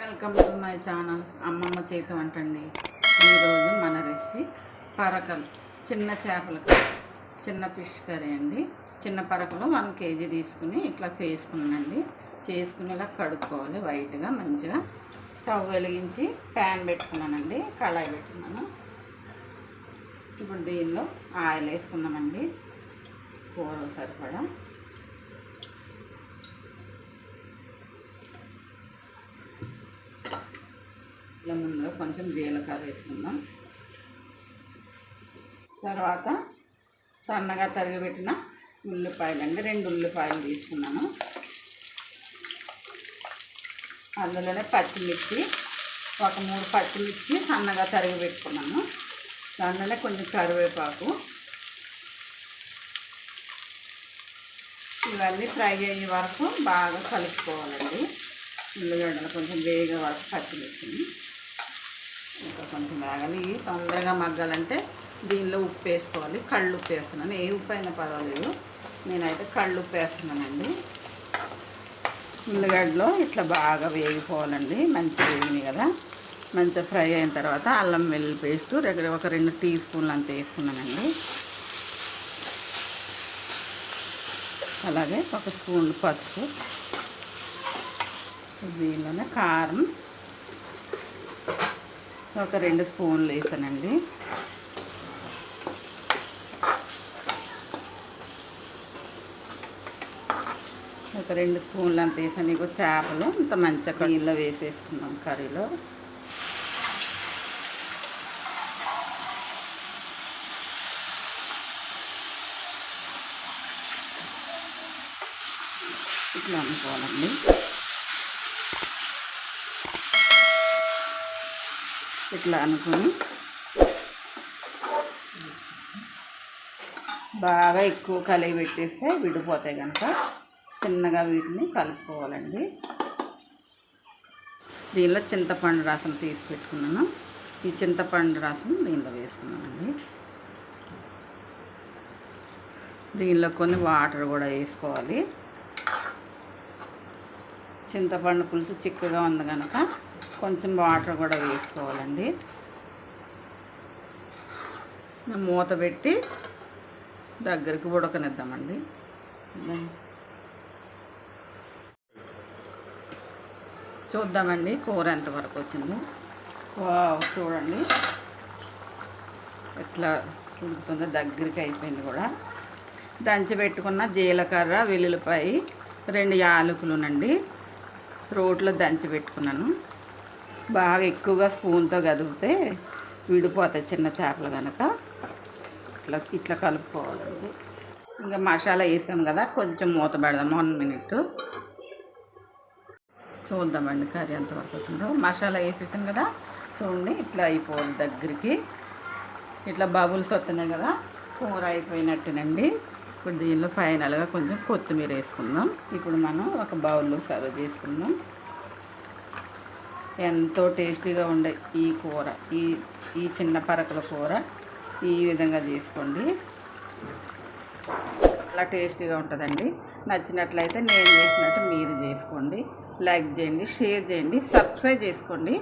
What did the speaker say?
Welcome to my channel అమ్మమ్మ చేతి వంటండి. ఈరోజు మన రెసిపీ పరకలు. చిన్న చేపలు చిన్న ఫిష్ కర్రీ అండి. చిన్న పరకలు వన్ కేజీ తీసుకుని ఇట్లా చేసుకున్నానండి. చేసుకుని ఇలా కడుక్కోవాలి వైట్గా మంచిగా. స్టవ్ వెలిగించి ప్యాన్ పెట్టుకున్నానండి కళాయి పెట్టుకున్నాను. ఇప్పుడు దీనిలో ఆయిల్ వేసుకుందామండి. కూర సరిపడా. ఇలా ముందుగా కొంచెం జీలకర్ర వేసుకుందాం. తర్వాత సన్నగా తరిగిపెట్టిన ఉల్లిపాయలు అండి రెండు ఉల్లిపాయలు తీసుకున్నాను. అందులోనే పచ్చిమిర్చి ఒక మూడు పచ్చిమిర్చి సన్నగా తరిగి పెట్టుకున్నాను దాంట్లోనే కొంచెం కరివేపాకు. ఇవన్నీ ఫ్రై అయ్యే వరకు బాగా కలుపుకోవాలండి. ఉల్లిగడ్డలు కొంచెం వేగే వరకు పచ్చిమిర్చిని. ఇంకా కొంచెం వేగాలి. ఇవి తొందరగా మగ్గాలంటే దీనిలో ఉప్పు వేసుకోవాలి. కళ్ళు ఉప్పు వేస్తున్నాను. ఏ ఉప్పు అయినా పర్వాలేదు. నేనైతే కళ్ళు ఉప్పు వేస్తున్నానండి. ఉల్లిగడ్డలో ఇట్లా బాగా వేగిపోవాలండి. మంచిగా వేగినాయి కదా. మంచిగా ఫ్రై అయిన తర్వాత అల్లం వెల్లుల్లి పేస్ట్ దగ్గర ఒక రెండు టీ స్పూన్లు అంత వేసుకున్నానండి. అలాగే ఒక స్పూన్ పసుపు. దీనిలోనే కారం ఒక రెండు స్పూన్లు వేసానండి. ఒక రెండు స్పూన్లు అంత వేసాను. ఇక చేపలు ఇంత మంచిగా నీళ్ళలో వేసేసుకున్నాం కర్రీలో. ఇట్లా అనుకోవాలండి. ఇట్లా అనుకుని బాగా ఎక్కువ కలిగి పెట్టేస్తే విడిపోతాయి కనుక చిన్నగా వీటిని కలుపుకోవాలండి. దీనిలో చింతపండు రసం తీసి పెట్టుకున్నాను. ఈ చింతపండు రసం దీనిలో వేసుకున్నానండి. దీనిలో కొన్ని వాటర్ కూడా వేసుకోవాలి. చింతపండు పులుసు చిక్కగా ఉంది కనుక కొంచెం వాటర్ కూడా వేసుకోవాలండి. మూత పెట్టి దగ్గరికి ఉడకనిద్దామండి. చూద్దామండి కూర ఎంతవరకు వచ్చింది. వావ్ చూడండి. ఎట్లా ఉడుకుతుందో దగ్గరికి అయిపోయింది కూడా. దంచి పెట్టుకున్న జీలకర్ర వెల్లుల్లిపాయ రెండు యాలకులునండి. రోట్లో దంచి పెట్టుకున్నాను. బాగా ఎక్కువగా స్పూన్తో కదిపితే విడిపోతాయి చిన్న చేపలు కనుక ఇట్లా ఇట్లా కలుపుకోవాలండి. ఇంకా మసాలా వేసాం కదా కొంచెం మూత పెడదాం వన్ మినిట్. చూద్దామండి కర్రీ ఎంతవరకు వచ్చిందో. మసాలా వేసేసాం కదా చూడండి ఇట్లా అయిపోవాలి దగ్గరికి. ఇట్లా బబుల్స్ వస్తున్నాయి కదా కూర అయిపోయినట్టేనండి. ఇప్పుడు దీనిలో ఫైనల్గా కొంచెం కొత్తిమీర వేసుకుందాం. ఇప్పుడు మనం ఒక బౌల్లో సర్వ్ చేసుకుందాం. ఎంతో టేస్టీగా ఉండే ఈ కూర ఈ ఈ చిన్న పరకల కూర ఈ విధంగా చేసుకోండి. చాలా టేస్టీగా ఉంటుందండి. నచ్చినట్లయితే నేను చేసినట్టు మీరు చేసుకోండి. లైక్ చేయండి షేర్ చేయండి సబ్స్క్రైబ్ చేసుకోండి.